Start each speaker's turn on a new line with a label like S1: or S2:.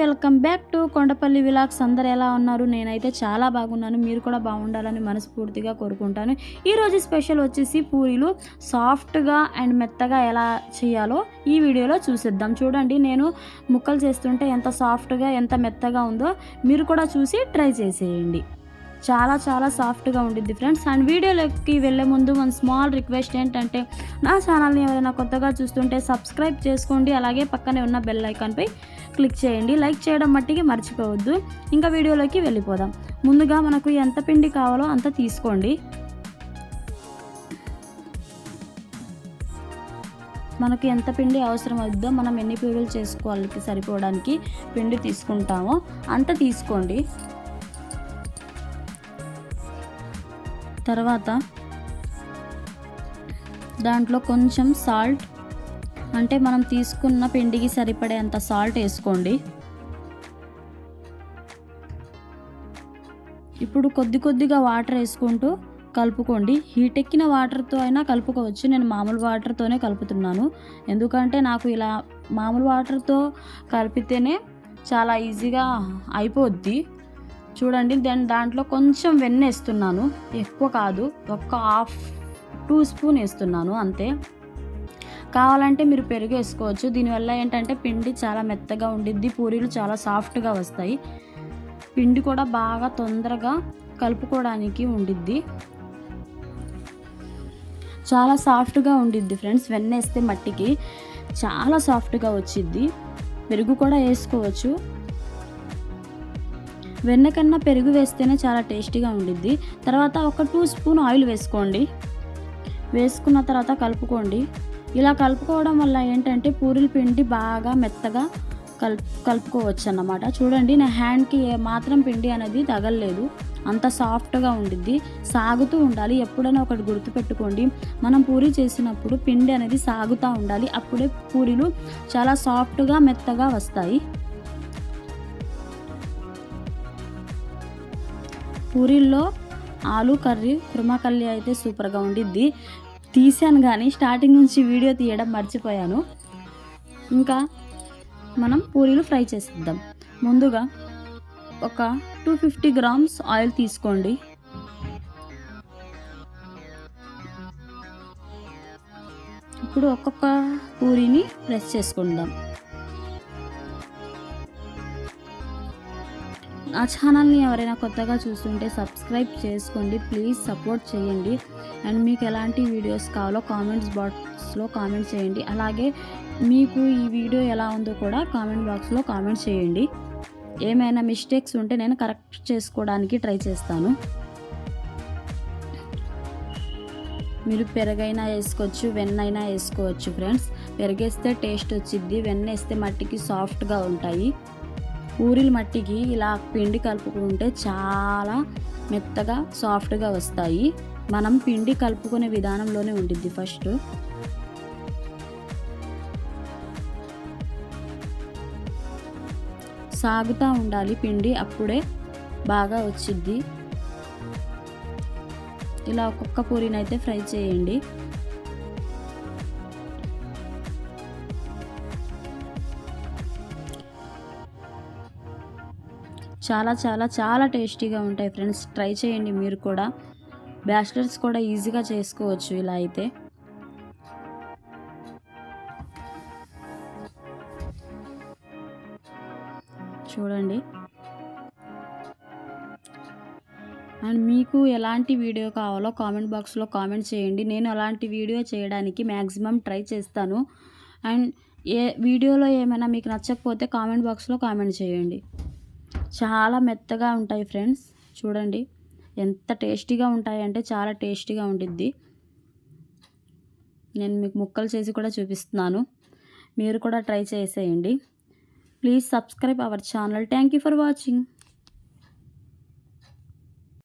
S1: Welcome back to Kondapalli vlogs. అందరు ఎలా ఉన్నారు? నేనైతే చాలా బాగున్నాను. మీరు కూడా బాగుండాలని మనస్ఫూర్తిగా కోరుకుంటాను. ఈరోజు స్పెషల్ వచ్చేసి పూరీలు. సాఫ్ట్గా అండ్ మెత్తగా ఎలా చేయాలో ఈ వీడియోలో చూసేద్దాం. చూడండి నేను ముక్కలు చేస్తుంటే ఎంత సాఫ్ట్గా ఎంత మెత్తగా ఉందో మీరు కూడా చూసి ట్రై చేసేయండి. చాలా చాలా సాఫ్ట్గా ఉండిద్ది ఫ్రెండ్స్. అండ్ వీడియోలోకి వెళ్ళే ముందు మన స్మాల్ రిక్వెస్ట్ ఏంటంటే నా ఛానల్ని ఎవరైనా కొత్తగా చూస్తుంటే సబ్స్క్రైబ్ చేసుకోండి. అలాగే పక్కనే ఉన్న బెల్ ఐకాన్పై క్లిక్ చేయండి. లైక్ చేయడం మట్టికి మర్చిపోవద్దు. ఇంకా వీడియోలోకి వెళ్ళిపోదాం. ముందుగా మనకు ఎంత పిండి కావాలో అంత తీసుకోండి. మనకు ఎంత పిండి అవసరం అవుద్దో మనం ఎన్ని పీడులు చేసుకోవాలి సరిపోవడానికి పిండి తీసుకుంటామో అంత తీసుకోండి. తర్వాత దాంట్లో కొంచెం సాల్ట్ అంటే మనం తీసుకున్న పిండికి సరిపడేంత సాల్ట్ వేసుకోండి. ఇప్పుడు కొద్ది కొద్దిగా వాటర్ వేసుకుంటూ కలుపుకోండి. హీట్ ఎక్కిన వాటర్తో అయినా కలుపుకోవచ్చు. నేను మామూలు వాటర్తోనే కలుపుతున్నాను. ఎందుకంటే నాకు ఇలా మామూలు వాటర్తో కలిపితేనే చాలా ఈజీగా అయిపోద్ది. చూడండి దెన్ దాంట్లో కొంచెం వెన్న వేస్తున్నాను. ఎక్కువ కాదు ఒక హాఫ్ టూ స్పూన్ వేస్తున్నాను అంతే. కావాలంటే మీరు పెరుగు వేసుకోవచ్చు. దీనివల్ల ఏంటంటే పిండి చాలా మెత్తగా ఉండిద్ది పూరీలు చాలా సాఫ్ట్గా వస్తాయి. పిండి కూడా బాగా తొందరగా కలుపుకోవడానికి ఉండిద్ది. చాలా సాఫ్ట్గా ఉండిద్ది ఫ్రెండ్స్ వెన్న వేస్తే మట్టికి చాలా సాఫ్ట్గా వచ్చిద్ది. పెరుగు కూడా వేసుకోవచ్చు. వెన్న కన్నా పెరుగు వేస్తేనే చాలా టేస్టీగా ఉండిద్ది. తర్వాత ఒక టూ స్పూన్ ఆయిల్ వేసుకోండి. వేసుకున్న తర్వాత కలుపుకోండి. ఇలా కలుపుకోవడం వల్ల ఏంటంటే పూరీల పిండి బాగా మెత్తగా కలుపు కలుపుకోవచ్చు అన్నమాట చూడండి నా హ్యాండ్కి ఏ మాత్రం పిండి అనేది తగలలేదు. అంత సాఫ్ట్గా ఉండిద్ది. సాగుతూ ఉండాలి. ఎప్పుడైనా ఒకటి గుర్తుపెట్టుకోండి. మనం పూరి చేసినప్పుడు పిండి అనేది సాగుతూ ఉండాలి. అప్పుడే పూరీలు చాలా సాఫ్ట్గా మెత్తగా వస్తాయి. పూరీల్లో ఆలు కర్రీ కుర్మకల్లి అయితే సూపర్గా ఉండిద్ది. తీసాను కానీ స్టార్టింగ్ నుంచి వీడియో తీయడం మర్చిపోయాను. ఇంకా మనం పూరీలు ఫ్రై చేసిద్దాం. ముందుగా ఒక టూ ఫిఫ్టీ గ్రామ్స్ ఆయిల్ తీసుకోండి. ఇప్పుడు ఒక్కొక్క పూరీని ప్రెస్ చేసుకుందాం. నా ఛానల్ని ఎవరైనా కొత్తగా చూస్తుంటే సబ్స్క్రైబ్ చేసుకోండి. ప్లీజ్ సపోర్ట్ చేయండి. అండ్ మీకు ఎలాంటి వీడియోస్ కావాలో కామెంట్స్ బాక్స్లో కామెంట్ చేయండి. అలాగే మీకు ఈ వీడియో ఎలా ఉందో కూడా కామెంట్ బాక్స్లో కామెంట్ చేయండి. ఏమైనా మిస్టేక్స్ ఉంటే నేను కరెక్ట్ చేసుకోవడానికి ట్రై చేస్తాను. మీరు పెరగైనా వేసుకోవచ్చు వెన్నైనా వేసుకోవచ్చు ఫ్రెండ్స్. పెరిగేస్తే టేస్ట్ వచ్చిద్ది వెన్న వేస్తే మట్టికి సాఫ్ట్గా ఉంటాయి. పూరీల మట్టికి ఇలా పిండి కలుపుకుంటే చాలా మెత్తగా సాఫ్ట్గా వస్తాయి. మనం పిండి కలుపుకునే విధానంలోనే ఉంటుంది ఫస్ట్. సాగుతూ ఉండాలి పిండి అప్పుడే బాగా వచ్చిద్ది. ఇలా ఒక్కొక్క పూరినైతే ఫ్రై చేయండి. చాలా చాలా చాలా టేస్టీగా ఉంటాయి ఫ్రెండ్స్. ట్రై చేయండి మీరు కూడా. బ్యాచిలర్స్ కూడా ఈజీగా చేసుకోవచ్చు ఇలా అయితే. చూడండి. అండ్ మీకు ఎలాంటి వీడియో కావాలో కామెంట్ బాక్స్లో కామెంట్ చేయండి. నేను అలాంటి వీడియో చేయడానికి మ్యాక్సిమం ట్రై చేస్తాను. అండ్ ఏ వీడియోలో ఏమైనా మీకు నచ్చకపోతే కామెంట్ బాక్స్లో కామెంట్ చేయండి. చాలా మెత్తగా ఉంటాయి ఫ్రెండ్స్. చూడండి. ఎంత టేస్టీగా ఉంటాయి అంటే చాలా టేస్టీగా ఉండిద్ది. నేను మీకు ముక్కలు చేసి కూడా చూపిస్తున్నాను. మీరు కూడా ట్రై చేసేయండి. Please subscribe our channel. Thank you for watching.